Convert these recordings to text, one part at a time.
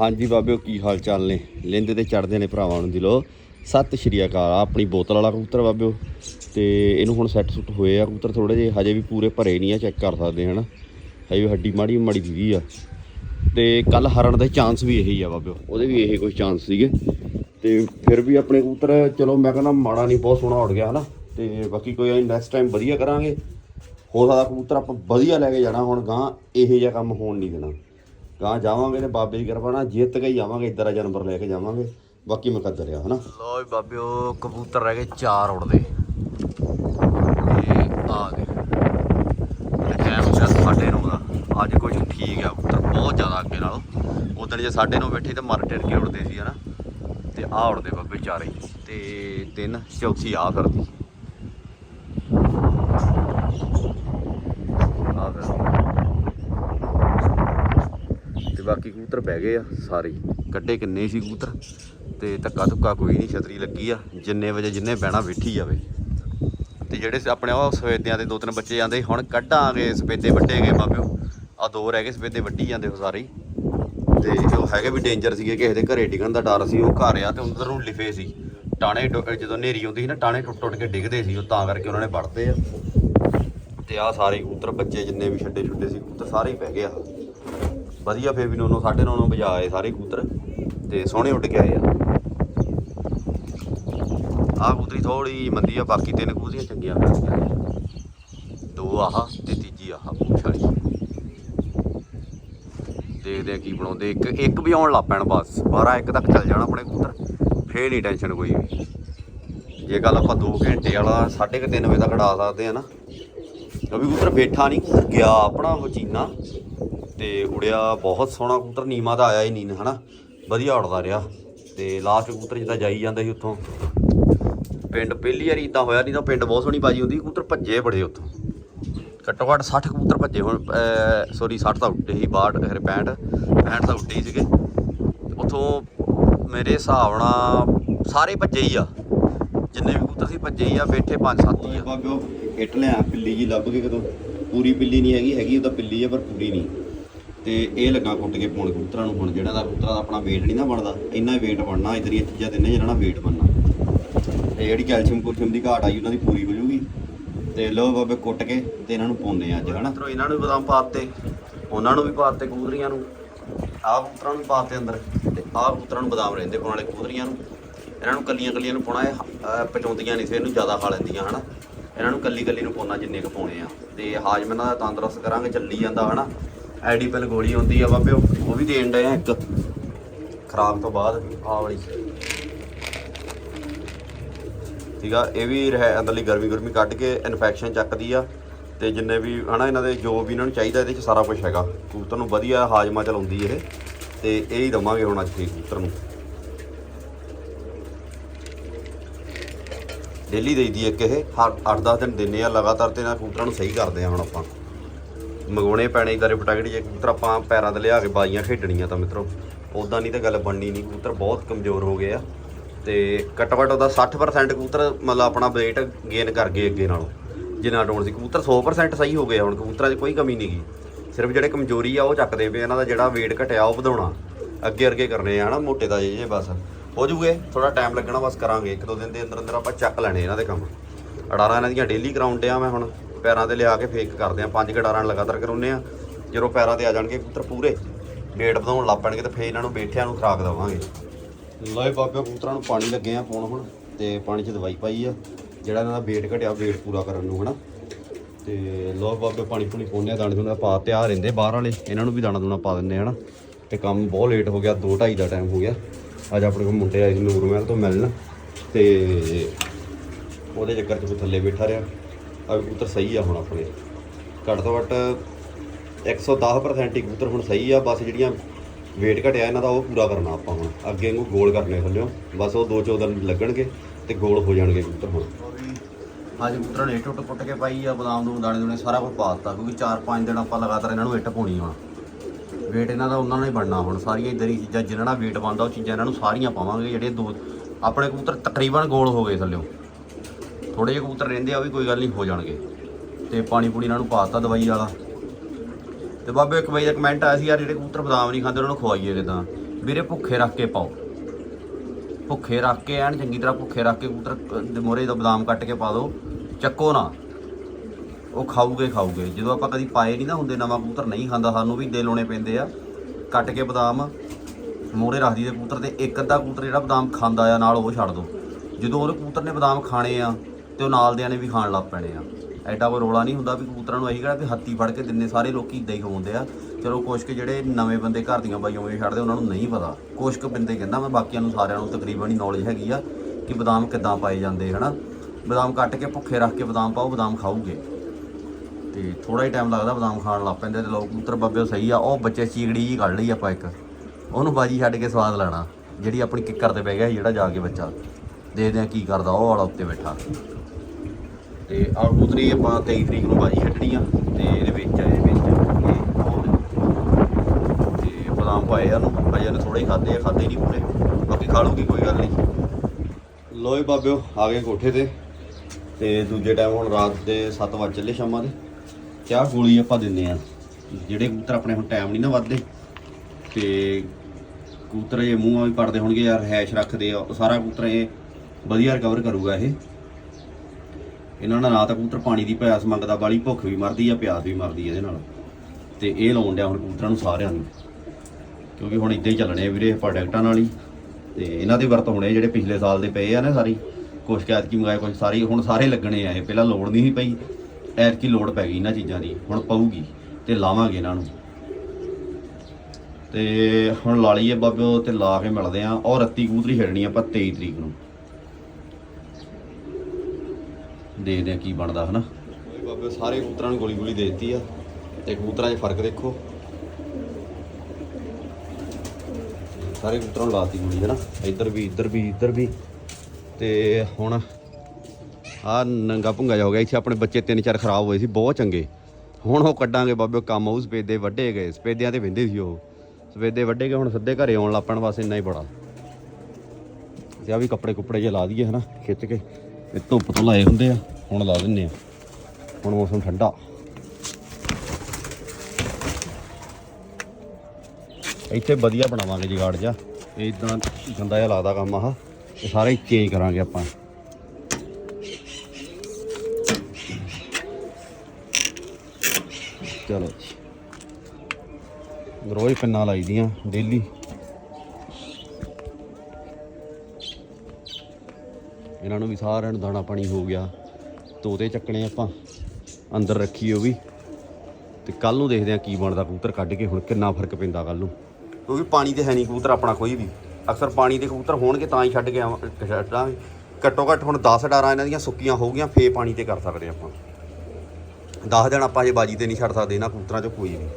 ਹਾਂਜੀ ਬਾਬਿਓ, ਕੀ ਹਾਲ ਚਾਲ ਨੇ? ਲੈਂਦੇ ਤੇ ਚੜਦੇ ਨੇ ਭਰਾਵਾਂ ਨੂੰ ਦਿਲੋਂ। ਸਤਿ ਸ਼੍ਰੀ ਅਕਾਲ। ਆਪਣੀ ਬੋਤਲ ਵਾਲਾ ਕਬੂਤਰ ਬਾਬਿਓ। ਤੇ ਇਹਨੂੰ ਹੁਣ ਸੈੱਟ ਸੁੱਟ ਹੋਏ ਆ ਕਬੂਤਰ ਥੋੜੇ ਜਿਹੇ। ਹਜੇ ਵੀ ਪੂਰੇ ਭਰੇ ਨਹੀਂ ਆ ਚੈੱਕ ਕਰ ਸਕਦੇ ਹਨ? ਹਜੇ ਵੀ ਹੱਡੀ ਮਾੜੀ ਮਾੜੀ ਦੀਦੀ ਆ। ਤੇ ਕੱਲ ਹਰਨ ਦੇ ਚਾਂਸ ਵੀ ਇਹੀ ਆ ਬਾਬਿਓ। ਉਹਦੇ ਵੀ ਇਹੀ ਕੋਈ ਚਾਂਸ ਸੀਗੇ। ਤੇ ਫਿਰ ਵੀ ਆਪਣੇ ਕਬੂਤਰ, ਚਲੋ ਮੈਂ ਕਹਿੰਦਾ ਮਾੜਾ ਨਹੀਂ, ਬਹੁਤ ਸੋਹਣਾ ਉੱਡ ਗਿਆ, ਹਨਾ? ਤੇ ਬਾਕੀ ਕੋਈ ਨੈਕਸਟ ਟਾਈਮ ਵਧੀਆ ਕਰਾਂਗੇ। ਹੋ ਸਕਦਾ ਕਬੂਤਰ ਆਪਾਂ ਵਧੀਆ ਲੈ ਕੇ ਜਾਣਾ। ਹੁਣ ਗਾਂ ਇਹੋ ਜਿਹਾ ਕੰਮ ਹੋਣ ਨਹੀਂ ਦੇਣਾ। ਗਾਂ ਜਾਵਾਂਗੇ ਤੇ ਬਾਬੇ ਦੀ ਕਿਰਪਾ ਨਾਲ ਜਿੱਤ ਕੇ ਹੀ ਜਾਵਾਂਗੇ ਇਦਾਂ ਦਾ ਜਾਨਵਰ ਲੈ ਕੇ ਜਾਵਾਂਗੇ। ਬਾਕੀ ਮੁਕੱਦਰ ਆ ਹਨਾ? ਲੋ ਬਾਬਿਓ ਕਬੂਤਰ ਰਹਿ ਗਏ ਚਾਰ ਉੜਦੇ। ਇਹ ਆ ਗਏ। ਟਾਈਮ ਸਿਰ ਸਾਡੇ ਨੂੰ ਦਾ। ਅੱਜ ਕੁਝ ਠੀਕ ਆ, ਕਬੂਤਰ ਬਹੁਤ ਜ਼ਿਆਦਾ ਅੱਗੇ ਨਾਲੋਂ। ਉਦੋਂ ਜੇ ਸਾਡੇ ਨੂੰ ਬੈਠੇ ਤੇ ਮਰ ਟਿਰ ਕੇ ਉੜਦੇ ਸੀ, ਹਨਾ? ਤੇ ਆ ਉੜਦੇ ਬਾਬੇ ਚਾਰੇ। ਹੀ। ਤੇ ਤਿੰਨ, ਚੌਥੀ ਆ ਫਿਰਦੀ ਆ ਫਿਰਦੀ ਤੇ ਬਾਕੀ ਕਬੂਤਰ ਬਹਿ ਗਏ ਆ, ਸਾਰੇ। ਹੀ। ਕੱਢੇ ਕਿੰਨੇ ਸੀ ਕਬੂਤਰ? ਤੇ ਧੱਕਾ ਧੁੱਕਾ ਕੋਈ ਨਹੀਂ, ਛਤਰੀ ਲੱਗੀ ਆ। ਜਿੰਨੇ ਵਜੇ ਜਿੰਨੇ ਬਹਿਣਾ, ਬੈਠੀ ਜਾਵੇ। ਤੇ ਜਿਹੜੇ ਆਪਣੇ ਉਹ ਸਵੇਦਿਆਂ ਦੇ ਦੋ ਤਿੰਨ ਬੱਚੇ ਜਾਂਦੇ, ਹੁਣ ਕੱਢਾਂਗੇ ਸਵੇਦੇ ਵੱਡੇ ਗਏ ਬਾਬਿਓ ਆ ਦੋ ਰਹਿ ਗਏ ਸਵੇਦੇ ਵੱਢੀ ਜਾਂਦੇ ਉਹ ਸਾਰੇ। ਹੀ। ਤੇ ਉਹ ਹੈਗੇ ਵੀ ਡੇਂਜਰ ਸੀਗੇ, ਕਿਸੇ ਦੇ ਘਰੇ ਡਿੱਗਣ ਦਾ ਡਰ ਸੀ, ਉਹ ਘਰ ਆ ਤੇ ਉਧਰ ਨੂੰ ਲਿਫੇ ਸੀ। ਟਾਣੇ ਡੁ- ਜਦੋਂ ਨੇਰੀ ਆਉਂਦੀ ਸੀ ਨਾ, ਟਾਣੇ ਟੁੱਟ ਟੁੱਟ ਕੇ ਡਿੱਗਦੇ ਸੀ, ਉਹ ਤਾਂ ਕਰਕੇ ਉਹਨਾਂ ਨੇ ਵੜਦੇ ਆ। ਤੇ ਆ ਸਾਰੇ ਕਬੂਤਰ, ਬੱਚੇ ਜਿੰਨੇ ਵੀ ਛੱਡੇ ਛੁੱਡੇ ਸੀ, ਕਬੂਤਰ ਸਾਰੇ ਹੀ ਪੈ ਗਏ ਆ। ਵਧੀਆ ਫੇਰ ਵੀ ਨੋਨੋ ਸਾਢੇ ਨੌ ਨੂੰ ਵਜਾ ਆਏ ਸਾਰੇ ਕਬੂਤਰ ਤੇ ਸੋਹਣੇ ਉੱਡ ਕੇ ਆਏ ਆ। ਆਹ ਕਬੂਤਰੀ ਥੋੜੀ ਮੰਦੀ ਆ, ਬਾਕੀ ਤਿੰਨ ਕਬੂਤਰੀਆਂ ਚੰਗੀਆਂ ਕਰਦੀਆਂ ਦੋ ਆਹ ਤੇ ਤੀਜੀ ਆਹ ਪੂਛ ਵਾਲੀ। ਦੇਖਦੇ ਆ ਕੀ ਬਣਾਉਂਦੇ। ਇੱਕ ਇੱਕ ਵੀ ਆਉਣ ਲੱਗ ਪੈਣ ਬਸ। 12 ਇੱਕ ਤੱਕ ਚੱਲ ਜਾਣਾ ਆਪਣੇ ਕਬੂਤਰ। ਫੇਰ ਨਹੀਂ ਟੈਨਸ਼ਨ ਕੋਈ ਵੀ। ਜੇ ਗੱਲ ਆਪਾਂ 2 ਘੰਟੇ ਵਾਲਾ 3:30 ਵਜੇ ਤੱਕ ਉਡਾ ਸਕਦੇ ਆ ਨਾ। ਉਹ ਵੀ ਬੈਠਾ ਨਹੀਂ, ਕਬੂਤਰ ਗਿਆ ਆਪਣਾ ਉਹ ਚੀਨਾ। ਤੇ ਉੜਿਆ ਬਹੁਤ ਸੋਹਣਾ ਕਬੂਤਰ, ਨੀਮਾ ਦਾ ਆਇਆ ਹੀ ਨਹੀਂ, ਹਨਾ? ਵਧੀਆ ਉੜਦਾ ਰਿਹਾ। ਤੇ ਲਾਸਟ ਕਬੂਤਰ ਜਿੱਦਾਂ ਜਾਈ ਜਾਂਦਾ ਸੀ ਉੱਥੋਂ। ਪਿੰਡ ਪਹਿਲੀ ਵਾਰੀ ਇਦਾਂ ਹੋਇਆ ਨਹੀਂ ਤਾਂ ਪਿੰਡ ਬਹੁਤ ਸੋਹਣੀ ਬਾਜੀ ਹੁੰਦੀ ਕਬੂਤਰ ਭੱਜੇ ਬੜੇ ਉੱਥੋਂ। ਘੱਟੋ ਘੱਟ 60 ਕਬੂਤਰ ਭੱਜੇ ਹੁਣ ਸੌਰੀ 60 ਤਾਂ ਉੱਡੇ ਸੀ 62 ਫਿਰ 65 65 ਤਾਂ ਉੱਡੇ ਹੀ ਸੀਗੇ। ਉੱਥੋਂ ਮੇਰੇ ਹਿਸਾਬ ਨਾਲ ਸਾਰੇ ਭੱਜੇ ਹੀ ਆ। ਜਿੰਨੇ ਵੀ ਕਬੂਤਰ ਸੀ ਭੱਜੇ ਹੀ ਆ, ਬੈਠੇ ਪੰਜ ਸੱਤ ਹੀ ਆ। ਬਾਬਿਓ ਹਿੱਟ ਲਿਆ ਪਿੱਲੀ ਜੀ ਲੱਭ ਕੇ ਕਦੋਂ ਪੂਰੀ ਪਿੱਲੀ ਨਹੀਂ ਹੈਗੀ ਹੈਗੀ ਉਹ ਤਾਂ ਪਿੱਲੀ ਆ, ਪਰ ਪੂਰੀ ਨਹੀਂ। ਤੇ ਇਹ ਲੱਗਾ ਕੁੱਟ ਕੇ ਪਾਉਣ ਕਬੂਤਰਾਂ ਨੂੰ ਹੁਣ, ਜਿਹੜਾ ਦਾ ਕਬੂਤਰਾਂ ਦਾ ਆਪਣਾ weight ਨਹੀਂ ਨਾ ਬਣਦਾ, ਇੰਨਾ weight ਬਣਨਾ ਇਤਰੀਆਂ ਚੀਜ਼ਾਂ ਦਿੰਨੇ ਜਿਹਨਾਂ ਨਾਲ weight ਬਣਨਾ। ਤੇ ਜਿਹੜੀ ਕੈਲਸ਼ੀਅਮ ਕੁਲਸ਼ੀਅਮ ਦੀ ਘਾਟ ਆਈ, ਉਹਨਾਂ ਦੀ ਪੂਰੀ ਹੋ ਜਾਊਗੀ। ਤੇ ਲੋ ਬਾਬੇ, ਕੁੱਟ ਕੇ ਤੇ ਇਹਨਾਂ ਨੂੰ ਪਾਉਂਦੇ ਆ ਅੱਜ, ਹਨਾ? ਤਰੋ ਇਹਨਾਂ ਨੂੰ ਵੀ ਬਦਾਮ ਪਾਤੇ, ਉਹਨਾਂ ਨੂੰ ਵੀ ਪਾਤੇ ਕਬੂਤਰੀਆਂ ਨੂੰ। ਆਹ ਕਬੂਤਰਾਂ ਨੂੰ ਵੀ ਪਾਤੇ ਅੰਦਰ, ਤੇ ਆਹ ਕਬੂਤਰਾਂ ਨੂੰ ਬਦਾਮ ਰਹਿੰਦੇ ਪਾਉਣ ਵਾਲੇ ਕਬੂਤਰੀਆਂ ਨੂੰ। ਇਹਨਾਂ ਨੂੰ ਕੱਲੀਆਂ ਕੱਲੀਆਂ ਨੂੰ ਪਾਉਣਾ, ਇਹ ਪਚਾਉਂਦੀਆਂ ਨਹੀਂ ਸੀ, ਇਹਨੂੰ ਜ਼ਿਆਦਾ ਖਾ ਲੈਂਦੀਆਂ, ਹਨਾ? ਇਹਨਾਂ ਨੂੰ ਕੱਲੀ ਕੱਲੀ ਨੂੰ ਪਾਉਣਾ ਜਿੰਨੇ ਕੁ ਪਾਉਣੇ ਆ। ਤੇ ਹਾਜ਼ਮ ਇਹਨਾਂ ਦਾ ਤੰਦਰੁਸਤ ਕਰਾਂਗੇ, ਚੱਲੀ ਜਾਂਦਾ, ਹਨਾ? ਐਡੀਪਲ ਗੋਲੀ ਹੁੰਦੀ ਆ ਬਾਬੇ, ਉਹ ਉਹ ਵੀ ਦੇਣ ਡਏ ਆ ਇੱਕ। ਖਰਾਬ ਤੋਂ ਬਾਅਦ ਆ ਵਾਲੀ। ਠੀਕ ਆ, ਇਹ ਵੀ ਰਹਿ ਅੰਦਰਲੀ ਗਰਮੀ ਗਰਮੀ ਕੱਢ ਕੇ ਇਨਫੈਕਸ਼ਨ ਚੱਕਦੀ ਆ। ਤੇ ਜਿੰਨੇ ਵੀ, ਹਨਾ, ਇਹਨਾਂ ਦੇ ਜੋ ਵੀ ਇਹਨਾਂ ਨੂੰ ਚਾਹੀਦਾ, ਇਹਦੇ ਚ ਸਾਰਾ ਕੁਝ ਹੈਗਾ। ਕਬੂਤਰ ਨੂੰ ਵਧੀਆ ਹਾਜ਼ਮਾ ਚਲਾਉਂਦੀ ਇਹ। ਤੇ ਇਹ ਹੀ ਦਵਾਂਗੇ ਹੁਣ ਅੱਜ ਫੇਰ ਕਬੂਤਰ ਨੂੰ। ਡੇਲੀ ਦੇਈਦੀ ਇੱਕ ਇਹ। 8-10 ਦਿਨ ਦਿੰਨੇ ਆ, ਲਗਾਤਾਰ ਤੇ ਇਹਨਾਂ ਕਬੂਤਰਾਂ ਨੂੰ ਸਹੀ ਕਰਦੇ ਆ ਹੁਣ ਆਪਾਂ। ਮੰਗਵਾਉਣੇ ਪੈਣੇ ਇਦਾਂ ਦੇ ਪ੍ਰੋਟੈਕਟ ਜੇ ਕਬੂਤਰ ਆਪਾਂ ਪੈਰਾਂ ਤੇ ਲਿਆ ਕੇ ਬਾਜ਼ੀਆਂ ਖੇਡਣੀਆਂ ਤਾਂ ਮਿੱਤਰੋ ਉਦਾਂ ਨਹੀਂ ਤਾਂ ਗੱਲ ਬਣਨੀ ਨਹੀਂ, ਕਬੂਤਰ ਬਹੁਤ ਕਮਜ਼ੋਰ ਹੋ ਗਏ ਆ। ਤੇ ਘੱਟੋ ਘੱਟ ਉਹਦਾ 60% ਕਬੂਤਰ ਮਤਲਬ ਆਪਣਾ weight ਗੇਨ ਕਰ ਗਏ ਅੱਗੇ ਨਾਲੋਂ, ਜਿੰਨਾ ਡੋਨ ਸੀ। ਕਬੂਤਰ 100% ਸਹੀ ਹੋ ਗਏ ਆ ਹੁਣ, ਕਬੂਤਰਾਂ 'ਚ ਕੋਈ ਕਮੀ ਨਹੀਂ ਗਈ ਸਿਰਫ ਜਿਹੜੇ ਕਮਜ਼ੋਰੀ ਆ ਉਹ ਚੱਕਦੇ ਪਏ ਇਹਨਾਂ ਦਾ ਜਿਹੜਾ weight ਘਟਿਆ ਉਹ ਵਧਾਉਣਾ, ਅੱਗੇ ਅੱਗੇ ਕਰਨੇ ਆ ਨਾ ਮੋਟੇ ਦਾ ਜੇ ਬਸ। ਹੋ ਜੂਗੇ ਥੋੜਾ ਟਾਈਮ ਲੱਗਣਾ, ਬਸ ਕਰਾਂਗੇ। ਇੱਕ ਦੋ ਦਿਨ ਦੇ ਅੰਦਰ ਅੰਦਰ ਆਪਾਂ ਚੱਕ ਲੈਣੇ ਇਹਨਾਂ ਦੇ ਕੰਮ। ਅਡਾਰਾਂ ਇਹਨਾਂ ਦੀਆਂ ਡੇਲੀ ਗਰਾਊਂਡ ਆ ਮੈਂ ਹੁਣ। ਪੈਰਾਂ ਤੇ ਲਿਆ ਕੇ ਫੇਕ ਕਰਦੇ ਆ ਪੰਜ ਗਡਾਰਾਂ ਲਗਾਤਾਰ ਕਰਾਉਨੇ ਆ ਜਦੋਂ ਪੈਰਾਂ ਤੇ ਆ ਜਾਣਗੇ ਕਬੂਤਰ ਪੂਰੇ। weight ਵਧਾਉਣ ਲੱਗ ਪੈਣਗੇ ਤੇ ਫੇਰ ਇਹਨਾਂ ਨੂੰ ਬੈਠਿਆਂ ਨੂੰ ਖਰਾਕ ਦੇਵਾਂਗੇ। ਲੋਏ ਬਾਬੇ, ਕਬੂਤਰਾਂ ਨੂੰ ਪਾਣੀ ਲੱਗੇ ਆ ਪਾਉਣ ਹੁਣ ਤੇ ਪਾਣੀ 'ਚ ਦਵਾਈ ਪਾਈ ਆ। ਜਿਹੜਾ ਇਹਨਾਂ ਦਾ weight ਘਟਿਆ, weight ਪੂਰਾ ਕਰਨ ਨੂੰ, ਹਨਾ। ਤੇ ਲੋ ਬਾਬੇ, ਪਾਣੀ ਪੂਣੀ ਪਾਉਂਦੇ ਆ ਦਾਣੇ ਦੂਣੇ ਪਾ ਤੇ ਆ ਰਹਿੰਦੇ ਬਾਹਰ ਵਾਲੇ। ਇਹਨਾਂ ਨੂੰ ਵੀ ਦਾਣਾ ਦੂਣਾ ਪਾ ਦਿੰਦੇ ਹਨਾ। ਤੇ ਕੰਮ ਬਹੁਤ ਲੇਟ ਹੋ ਗਿਆ 2:30 ਦਾ ਟਾਈਮ ਹੋ ਗਿਆ। ਅੱਜ ਆਪਣੇ ਕੋਲ ਮੁੰਡੇ ਆਏ ਸੀ ਨੂਰ ਮਹਿਲ ਤੋਂ ਮਿਲਣ। ਤੇ ਉਹਦੇ ਚੱਕਰ 'ਚ ਕੋਈ ਥੱਲੇ ਬੈਠਾ ਰਿਹਾ। ਆ ਕਬੂਤਰ ਸਹੀ ਆ ਹੁਣ ਆਪਣੇ। ਘੱਟ ਤੋਂ ਘੱਟ 110% ਹੀ ਕਬੂਤਰ ਹੁਣ ਸਹੀ ਆ, ਬਸ ਜਿਹੜੀਆਂ weight ਘਟਿਆ ਇਹਨਾਂ ਦਾ ਉਹ ਪੂਰਾ ਕਰਨਾ ਆਪਾਂ ਹੁਣ। ਅੱਗੇ ਨੂੰ ਗੋਲ ਕਰਨੇ ਥੱਲਿਓ, ਬਸ ਉਹ 2-4 ਦਿਨ ਲੱਗਣਗੇ ਤੇ ਗੋਲ ਹੋ ਜਾਣਗੇ ਕਬੂਤਰ ਹੁਣ। ਅੱਜ ਕਬੂਤਰਾਂ ਨੇ ਟੁੱਟ ਪੁੱਟ ਕੇ ਪਾਈ ਆ, ਬਦਾਮ ਨੂੰ ਦਾਣੇ ਦੂਣੇ ਸਾਰਾ ਕੁਝ ਪਾ ਦਿੱਤਾ, ਕਿਉਂਕਿ 4-5 ਦਿਨ ਆਪਾਂ ਲਗਾਤਾਰ ਇਹਨਾਂ ਨੂੰ ਇੱਟ ਪਾਉਣੀ ਆ। weight ਇਹਨਾਂ ਦਾ ਉਹਨਾਂ ਨਾਲ ਹੀ ਬਣਨਾ ਹੁਣ, ਸਾਰੀਆਂ ਇਦਾਂ ਦੀ ਚੀਜ਼ਾਂ ਜਿਹਨਾਂ ਨਾਲ weight ਬਣਦਾ, ਉਹ ਚੀਜ਼ਾਂ ਇਹਨਾਂ ਨੂੰ ਸਾਰੀਆਂ ਪਾਵਾਂਗੇ ਜਿਹੜੇ ਦੋ ਆਪਣੇ ਕਬੂਤਰ ਤਕਰੀਬਨ ਗੋਲ ਹੋ ਗਏ ਥੱਲਿਓ। ਥੋੜੇ ਜਿਹੇ ਕਬੂਤਰ ਰਹਿੰਦੇ ਆ, ਉਹ ਵੀ ਕੋਈ ਗੱਲ ਨਹੀਂ, ਹੋ ਜਾਣਗੇ। ਤੇ ਪਾਣੀ ਪੂਣੀ ਇਹਨਾਂ ਨੂੰ ਪਾਤਾ ਦਵਾਈ ਵਾਲਾ। ਤੇ ਬਾਬੇ ਇੱਕ ਵਾਰੀ ਦਾ ਕਮੈਂਟ ਆਇਆ ਸੀ, ਯਾਰ ਜਿਹੜੇ ਕਬੂਤਰ ਬਦਾਮ ਨਹੀਂ ਖਾਂਦੇ, ਉਹਨਾਂ ਨੂੰ ਖਵਾਈਏ ਕਿਦਾਂ? ਵੀਰੇ ਭੁੱਖੇ ਰੱਖ ਕੇ ਪਾਓ। ਭੁੱਖੇ ਰੱਖ ਕੇ, ਐਨ ਚੰਗੀ ਤਰ੍ਹਾਂ ਭੁੱਖੇ ਰੱਖ ਕੇ ਕਬੂਤਰ ਦੇ ਮੋਰੇ ਦਾ ਬਦਾਮ ਕੱਟ ਕੇ ਪਾ ਦਿਓ ਚੱਕੋ ਨਾ। ਉਹ ਖਾਊਗੇ ਖਾਊਗੇ। ਜਦੋਂ ਆਪਾਂ ਕਦੀ ਪਾਏ ਨਹੀਂ ਨਾ ਹੁੰਦੇ, ਨਵਾਂ ਕਬੂਤਰ ਨਹੀਂ ਖਾਂਦਾ, ਸਾਨੂੰ ਵੀ ਦੇ ਲਾਉਣੇ ਪੈਂਦੇ ਆ। ਕੱਟ ਕੇ ਬਦਾਮ ਮੋਰੇ ਰੱਖ ਦੇ ਕਬੂਤਰ ਤੇ, ਇੱਕ ਅੱਧਾ ਕਬੂਤਰ ਜਿਹੜਾ ਬਦਾਮ ਖਾਂਦਾ ਆ, ਨਾਲ ਉਹ ਛੱਡ ਦਿਓ ਜਦੋਂ ਉਹਨੇ ਕਬੂਤਰ ਨੇ ਬਦਾਮ ਖਾਣੇ ਆ ਤੇ ਉਹ ਨਾਲ ਦਿਆਂ ਨੇ ਵੀ ਖਾਣ ਲੱਗ ਪੈਣੇ ਆ। ਐਡਾ ਕੋਈ ਰੋਲਾ ਨਹੀਂ ਹੁੰਦਾ ਵੀ ਕਬੂਤਰਾਂ ਨੂੰ ਇਹੀ ਕਿਹੜਾ ਵੀ ਹੱਤੀ ਫੜ ਕੇ ਦਿੰਨੇ ਸਾਰੇ ਲੋਕੀ ਇਦਾਂ ਹੀ ਖਵਾਉਂਦੇ ਆ। ਚਲੋ ਕੁਛ ਕੁ ਜਿਹੜੇ ਨਵੇਂ ਬੰਦੇ ਘਰ ਦੀਆਂ ਬਾਈਆਂ ਉਵੇਂ ਛੱਡਦੇ, ਉਹਨਾਂ ਨੂੰ ਨਹੀਂ ਪਤਾ। ਕੁਛ ਕੁ ਬੰਦੇ ਕਹਿੰਦਾ ਮੈਂ ਬਾਕੀਆਂ ਨੂੰ ਸਾਰਿਆਂ ਨੂੰ ਤਕਰੀਬਨ ਹੀ ਨੌਲੇਜ ਹੈਗੀ ਆ ਕਿ ਬਦਾਮ ਕਿੱਦਾਂ ਪਾਏ ਜਾਂਦੇ, ਹਨਾ? ਬਦਾਮ ਕੱਟ ਕੇ ਭੁੱਖੇ ਰੱਖ ਕੇ ਬਦਾਮ ਪਾਓ, ਬਦਾਮ ਖਾਊਗੇ ਤੇ ਥੋੜਾ ਹੀ ਟਾਈਮ ਲੱਗਦਾ ਬਦਾਮ ਖਾਣ ਲੱਗ ਪੈਂਦੇ ਤੇ ਲੋਕ ਕਬੂਤਰ ਬਾਬੇ ਸਹੀ ਆ, ਉਹ ਬੱਚੇ ਚੀਗੜੀ ਜੀ ਕੱਢ ਲਈ ਆਪਾਂ ਇੱਕ। ਉਹਨੂੰ ਬਾਜੀ ਛੱਡ ਕੇ ਸਵਾਦ ਲੈਣਾ, ਜਿਹੜੀ ਆਪਣੀ ਕਿੱਕਰ ਤੇ ਪੈ ਗਿਆ ਸੀ ਜਿਹੜਾ ਜਾ ਕੇ ਬੱਚਾ। ਦੇਖਦੇ ਆ ਕੀ ਕਰਦਾ ਉਹ ਵਾਲਾ ਉੱਤੇ ਬੈਠਾ। ਤੇ ਆਹ ਆਪਾਂ 23 ਤਰੀਕ ਨੂੰ ਬਾਜੀ ਛੱਡਣੀ ਆ ਤੇ ਇਹਦੇ ਵਿੱਚ ਆਏ ਵਿੱਚ ਇਹ ਤੇ ਬਦਾਮ ਪਾਏ ਆ ਨੂੰ ਅਜੇ ਨੇ ਥੋੜੇ ਖਾਦੇ ਆ ਖਾਦੇ ਨਹੀਂ ਪੂਰੇ, ਬਾਕੀ ਖਾ ਲੂਗੀ ਕੋਈ ਗੱਲ ਨਹੀਂ। ਲੋਏ ਬਾਬਿਓ, ਆ ਗਏ ਕੋਠੇ ਤੇ ਤੇ ਦੂਜੇ ਟਾਈਮ ਹੁਣ ਰਾਤ ਦੇ 7 ਵਜੇ ਚੱਲੇ ਸ਼ਾਮਾਂ ਦੇ। ਕਿਆ ਗੋਲੀ ਆਪਾਂ ਦਿੰਦੇ ਆ। ਜਿਹੜੇ ਕਬੂਤਰ ਆਪਣੇ ਹੁਣ ਟਾਈਮ ਨਹੀਂ ਨਾ ਵੱਧਦੇ, ਤੇ ਕਬੂਤਰ ਇਹ ਮੂੰਹਾਂ ਵੀ ਪੜਦੇ ਹੋਣਗੇ ਯਾਰ ਹੈਸ਼ ਰੱਖਦੇ ਆ ਉਹ ਸਾਰਾ ਕਬੂਤਰ ਇਹ ਵਧੀਆ ਰਿਕਵਰ ਕਰੂਗਾ ਇਹ। ਇਹਨਾਂ ਨਾਲ ਨਾ ਤਾਂ ਕਬੂਤਰ ਪਾਣੀ ਦੀ ਪਿਆਸ ਮੰਗਦਾ, ਬਾਲੀ ਭੁੱਖ ਵੀ ਮਰਦੀ ਆ, ਪਿਆਸ ਵੀ ਮਰਦੀ ਆ ਇਹਦੇ ਨਾਲ। ਤੇ ਇਹ ਲਾਉਣ ਡਿਆ ਹੁਣ ਕਬੂਤਰਾਂ ਨੂੰ ਸਾਰਿਆਂ ਨੂੰ। ਕਿਉਂਕਿ ਹੁਣ ਇਦਾਂ ਹੀ ਚੱਲਣੇ ਆ ਵੀਰੇ ਪ੍ਰੋਡਕਟਾਂ ਨਾਲ ਹੀ। ਤੇ ਇਹਨਾਂ ਦੇ ਵਰਤ ਹੋਣੇ ਜਿਹੜੇ ਪਿਛਲੇ ਸਾਲ ਦੇ ਪਏ ਆ ਨਾ ਸਾਰੀ। ਕੁਛ ਕੈਦ ਕੀ ਮੰਗਾਏ, ਕੁਛ ਸਾਰੀ। ਹੁਣ ਸਾਰੇ ਲੱਗਣੇ ਆ ਇਹ। ਪਹਿਲਾਂ ਲੋੜ ਨਹੀਂ ਸੀ ਪਈ। ਐਤਕੀ ਲੋੜ ਪੈ ਗਈ ਇਹਨਾਂ ਚੀਜ਼ਾਂ ਦੀ। ਹੁਣ ਪਊਗੀ ਤੇ ਲਾਵਾਂਗੇ ਇਹਨਾਂ ਨੂੰ। ਤੇ ਹੁਣ ਲਾ ਲਈਏ ਬਾਬਿਓ ਤੇ ਲਾ ਕੇ ਮਿਲਦੇ ਆ। ਔਰ ਰੱਤੀ ਕਬੂਤਰੀ ਛੱਡਣੀ ਆਪਾਂ 23 ਤਰੀਕ ਨੂੰ। ਦੇਖਦੇ ਆ ਕੀ ਬਣਦਾ, ਹਨਾ? ਬਾਬੇ ਸਾਰੇ ਕਬੂਤਰਾਂ ਨੂੰ ਗੋਲੀ ਗੋਲੀ ਦੇ ਦਿੱਤੀ ਆ ਤੇ ਕਬੂਤਰਾਂ 'ਚ ਫ਼ਰਕ ਦੇਖੋ। ਸਾਰੇ ਕਬੂਤਰਾਂ ਨੂੰ ਲਾਤੀ ਗੋਲੀ, ਹਨਾ? ਇੱਧਰ ਵੀ ਇੱਧਰ ਵੀ ਇੱਧਰ ਵੀ। ਤੇ ਹੁਣ ਆ ਨੰਗਾ ਭੁੰਗਾ ਜਾ ਹੋ ਗਿਆ। ਇੱਥੇ ਆਪਣੇ ਬੱਚੇ ਤਿੰਨ ਚਾਰ ਖਰਾਬ ਹੋਏ ਸੀ, ਬਹੁਤ ਚੰਗੇ। ਹੁਣ ਉਹ ਕੱਢਾਂਗੇ ਬਾਬੇ ਕੰਮ ਉਹ ਸਪੇਦੇ ਵੱਡੇ ਗਏ। ਸਪੇਦਿਆਂ ਤੇ ਵਿੰਦੇ ਸੀ ਉਹ। ਸਪੇਦੇ ਵੱਡੇ ਗਏ, ਹੁਣ ਸਿੱਧੇ ਘਰੇ ਆਉਣ ਲੱਪਣ ਵਾਸਤੇ ਇੰਨਾ ਹੀ ਬੜਾ। ਤੇ ਆ ਵੀ ਕੱਪੜੇ ਕੁੱਪੜੇ ਜੇ ਲਾ ਦਈਏ, ਹਨਾ? ਖਿੱਚ ਕੇ। ਇਹ ਧੁੱਪ ਤੋਂ ਲਾਏ ਹੁੰਦੇ ਆ, ਹੁਣ ਲਾ ਦਿੰਨੇ ਆ। ਹੁਣ ਮੌਸਮ ਠੰਡਾ। ਇੱਥੇ ਵਧੀਆ ਬਣਾਵਾਂਗੇ ਜਗਾੜ ਜਾ ਇਦਾਂ ਗੰਦਾ ਜਿਹਾ ਲੱਗਦਾ ਕੰਮ ਆਹ। ਇਹ ਸਾਰੇ ਚੇਂਜ ਕਰਾਂਗੇ ਆਪਾਂ। ਚਲੋ ਜੀ। ਰੋਜ਼ ਪਿੰਨਾਂ ਲਾਈਦੀਆਂ ਡੇਲੀ। ਇਹਨਾਂ ਨੂੰ ਵੀ ਸਾਰਿਆਂ ਨੂੰ ਦਾਣਾ ਪਾਣੀ ਹੋ ਗਿਆ। ਤੋਤੇ ਚੱਕਣੇ ਆਪਾਂ, ਅੰਦਰ ਰੱਖੀ ਉਹ ਵੀ। ਤੇ ਕੱਲ ਨੂੰ ਦੇਖਦੇ ਆ ਕੀ ਬਣਦਾ ਕਬੂਤਰ ਕੱਢ ਕੇ, ਹੁਣ ਕਿੰਨਾ ਫ਼ਰਕ ਪੈਂਦਾ ਕੱਲ ਨੂੰ। ਕਿਉਂਕਿ ਪਾਣੀ ਤੇ ਹੈ ਨਹੀਂ ਕਬੂਤਰ, ਆਪਣਾ ਕੋਈ ਵੀ। ਅਕਸਰ ਪਾਣੀ ਦੇ ਕਬੂਤਰ ਹੋਣਗੇ ਤਾਂ ਹੀ ਛੱਡ ਕੇ ਛੱਡਾਂਗੇ। ਘੱਟੋ ਘੱਟ ਹੁਣ 10 ਡਾਰਾਂ ਇਹਨਾਂ ਦੀਆਂ ਸੁੱਕੀਆਂ ਹੋ ਗਈਆਂ ਫੇ ਪਾਣੀ ਤੇ ਕਰ ਸਕਦੇ ਆਪਾਂ। 10 ਦਿਨ ਆਪਾਂ ਜੇ ਬਾਜੀ ਤੇ ਨਹੀਂ ਛੱਡ ਸਕਦੇ ਇਹਨਾਂ ਕਬੂਤਰਾਂ 'ਚੋਂ ਕੋਈ ਵੀ।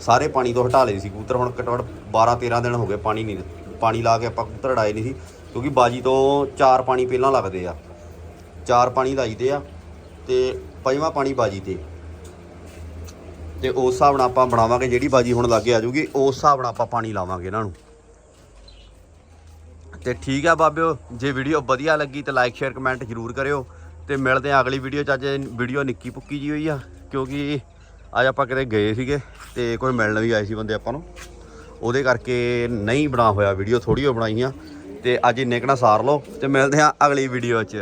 ਸਾਰੇ ਪਾਣੀ ਤੋਂ ਹਟਾ ਲਏ ਸੀ ਕਬੂਤਰ, ਹੁਣ ਘੱਟੋ ਘੱਟ 12 13 ਦਿਨ ਹੋ ਗਏ ਪਾਣੀ ਨਹੀਂ, ਪਾਣੀ ਲਾ ਕੇ ਆਪਾਂ ਕਬੂਤਰ ਅੜਾਏ ਨਹੀਂ ਸੀ। ਕਿਉਂਕਿ ਬਾਜੀ ਤੋਂ ਚਾਰ ਪਾਣੀ ਪਹਿਲਾਂ ਲੱਗਦੇ ਆ। ਚਾਰ ਪਾਣੀ ਲਾਈਦੇ ਆ ਤੇ ਪੰਜਵਾਂ ਪਾਣੀ ਬਾਜੀ ਤੇ। ਤੇ ਉਸ ਹਿਸਾਬ ਨਾਲ ਆਪਾਂ ਬਣਾਵਾਂਗੇ ਜਿਹੜੀ ਬਾਜੀ ਹੁਣ ਲੱਗੇ ਆ ਜੂਗੀ ਉਸ ਹਿਸਾਬ ਨਾਲ ਆਪਾਂ ਪਾਣੀ ਲਾਵਾਂਗੇ ਇਹਨਾਂ ਨੂੰ। ਤੇ ਠੀਕ ਆ ਬਾਬਿਓ, ਜੇ ਵੀਡੀਓ ਵਧੀਆ ਲੱਗੀ ਤੇ ਲਾਈਕ ਸ਼ੇਅਰ ਕਮੈਂਟ ਜ਼ਰੂਰ ਕਰਿਓ। ਤੇ ਮਿਲਦੇ ਆ ਅਗਲੀ ਵੀਡੀਓ ਚ, ਅੱਜ ਵੀਡੀਓ ਨਿੱਕੀ ਪੁੱਕੀ ਜੀ ਹੋਈ ਆ, ਕਿਉਂਕਿ ਅੱਜ ਆਪਾਂ ਕਿਤੇ ਗਏ ਸੀਗੇ ਤੇ ਕੋਈ ਮਿਲਣ ਵੀ ਆਏ ਸੀ ਬੰਦੇ ਆਪਾਂ ਨੂੰ। ਉਹਦੇ ਕਰਕੇ ਨਹੀਂ ਬਣਾ ਹੋਇਆ ਵੀਡੀਓ ਥੋੜੀ ਹੋ ਬਣਾਈਆਂ। ਤੇ ਅੱਜ ਇੰਨੇ ਕੁ ਸਾਰ ਲਓ ਤੇ ਮਿਲਦੇ ਆ ਅਗਲੀ ਵੀਡੀਓ ਚ।